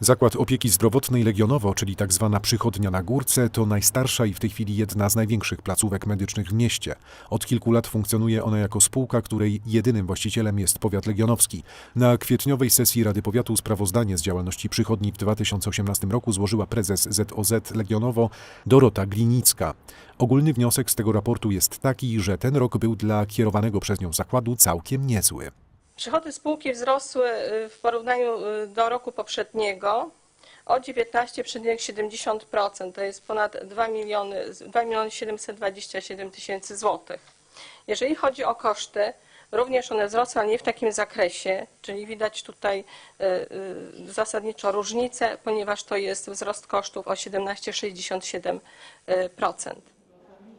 Zakład Opieki Zdrowotnej Legionowo, czyli tak zwana przychodnia na Górce, to najstarsza i w tej chwili jedna z największych placówek medycznych w mieście. Od kilku lat funkcjonuje ona jako spółka, której jedynym właścicielem jest powiat legionowski. Na kwietniowej sesji Rady Powiatu sprawozdanie z działalności przychodni w 2018 roku złożyła prezes ZOZ Legionowo Dorota Glinicka. Ogólny wniosek z tego raportu jest taki, że ten rok był dla kierowanego przez nią zakładu całkiem niezły. Przychody spółki wzrosły y, w porównaniu y, do roku poprzedniego o 19,70%. To jest ponad 2 miliony, 2 miliony 727 tysięcy złotych. Jeżeli chodzi o koszty, również one wzrosły, ale nie w takim zakresie, czyli widać tutaj y, zasadniczo różnicę, ponieważ to jest wzrost kosztów o 17,67%.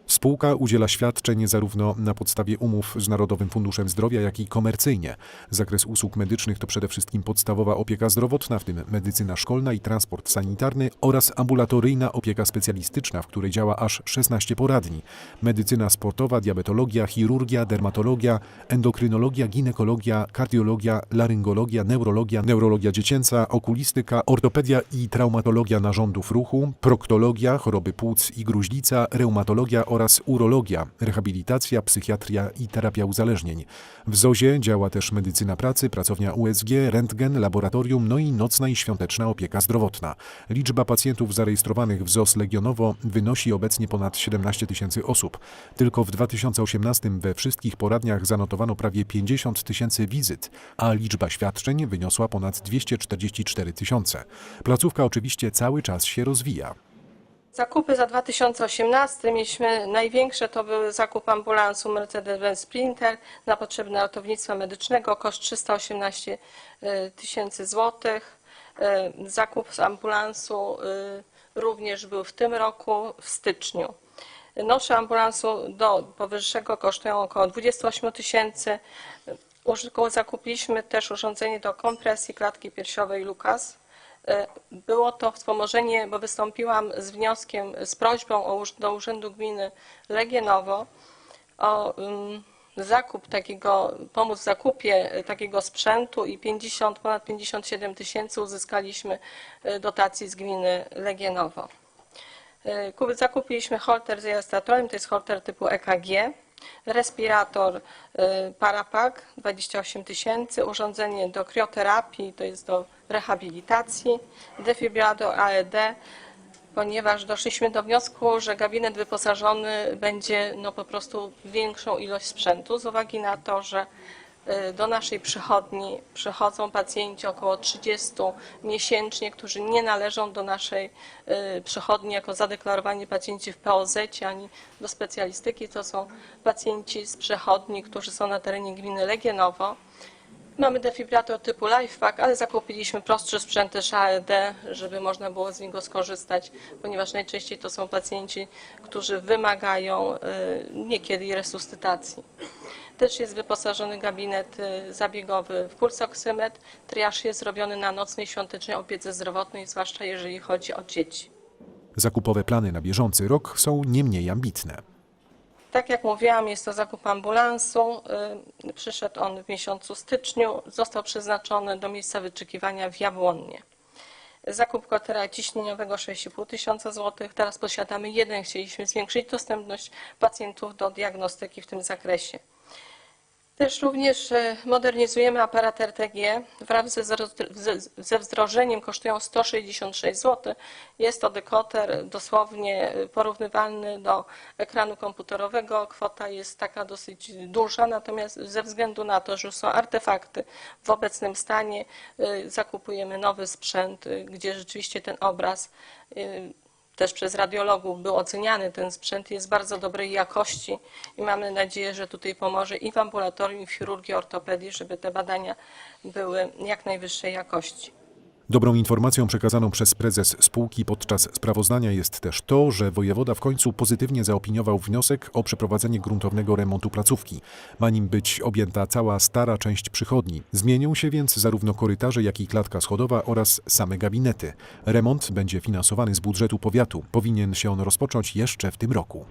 Spółka udziela świadczeń zarówno na podstawie umów z Narodowym Funduszem Zdrowia, jak i komercyjnie. Zakres usług medycznych to przede wszystkim podstawowa opieka zdrowotna, w tym medycyna szkolna i transport sanitarny oraz ambulatoryjna opieka specjalistyczna, w której działa aż 16 poradni. Medycyna sportowa, diabetologia, chirurgia, dermatologia, endokrynologia, ginekologia, kardiologia, laryngologia, neurologia, neurologia dziecięca, okulistyka, ortopedia i traumatologia narządów ruchu, proktologia, choroby płuc i gruźlica, reumatologia oraz urologia, rehabilitacja, psychiatria i terapia uzależnień. W ZOzie działa też medycyna pracy, pracownia USG, rentgen, laboratorium, no i nocna i świąteczna opieka zdrowotna. Liczba pacjentów zarejestrowanych w ZOS Legionowo wynosi obecnie ponad 17 tysięcy osób. Tylko w 2018 we wszystkich poradniach zanotowano prawie 50 tysięcy wizyt, a liczba świadczeń wyniosła ponad 244 tysiące. Placówka oczywiście cały czas się rozwija. Zakupy za 2018 mieliśmy największe to był zakup ambulansu Mercedes-Benz Sprinter na potrzeby ratownictwa medycznego, koszt 318 y, tysięcy złotych. Y, Zakup z ambulansu y, również był w tym roku w styczniu. Nosze ambulansu do powyższego kosztują około 28 tysięcy. Zakupiliśmy też urządzenie do kompresji klatki piersiowej Lukas. E, Było to wspomożenie, bo wystąpiłam z wnioskiem, z prośbą o, do Urzędu Gminy Legienowo o ym, zakup takiego, pomóc w zakupie e, takiego sprzętu i 50, ponad 57 tysięcy uzyskaliśmy e, dotacji z gminy Legienowo. Kup- Zakupiliśmy holter z rejestratorem, to jest holter typu EKG, respirator e, Parapak 28 tysięcy, urządzenie do krioterapii, to jest do rehabilitacji, defibrylator AED, ponieważ doszliśmy do wniosku, że gabinet wyposażony będzie no, po prostu w większą ilość sprzętu z uwagi na to, że y, do naszej przychodni przychodzą pacjenci około 30 miesięcznie, którzy nie należą do naszej y, przychodni jako zadeklarowani pacjenci w POZ ani do specjalistyki. To są pacjenci z przychodni, którzy są na terenie gminy Legienowo. Mamy defibrylator typu LifePack, ale zakupiliśmy prostszy sprzęt też AED, żeby można było z niego skorzystać, ponieważ najczęściej to są pacjenci, którzy wymagają y, niekiedy resuscytacji. Też jest wyposażony gabinet y, zabiegowy w pulsoksymetr. Triaż jest zrobiony na nocnej świątecznej opiece zdrowotnej, zwłaszcza jeżeli chodzi o dzieci. Zakupowe plany na bieżący rok są nie mniej ambitne. Tak jak mówiłam, jest to zakup ambulansu. Y, Przyszedł on w miesiącu styczniu. Został przeznaczony do miejsca wyczekiwania w Jabłonnie. Zakup kotera ciśnieniowego 6,5 tysiąca złotych. Teraz posiadamy jeden. Chcieliśmy zwiększyć dostępność pacjentów do diagnostyki w tym zakresie. Też również e, modernizujemy aparat RTG. Wraz ze, wdrożeniem kosztują 166 zł. Jest to dekoder dosłownie e, porównywalny do ekranu komputerowego. Kwota jest taka dosyć duża, natomiast ze względu na to, że są artefakty w obecnym stanie, e, zakupujemy nowy sprzęt, gdzie rzeczywiście ten obraz też przez radiologów był oceniany. Ten sprzęt jest bardzo dobrej jakości i mamy nadzieję, że tutaj pomoże i w ambulatorium, i w chirurgii ortopedii, żeby te badania były jak najwyższej jakości. Dobrą informacją przekazaną przez prezes spółki podczas sprawozdania jest też to, że wojewoda w końcu pozytywnie zaopiniował wniosek o przeprowadzenie gruntownego remontu placówki. Ma nim być objęta cała stara część przychodni. Zmienią się więc zarówno korytarze, jak i klatka schodowa oraz same gabinety. Remont będzie finansowany z budżetu powiatu. Powinien się on rozpocząć jeszcze w tym roku.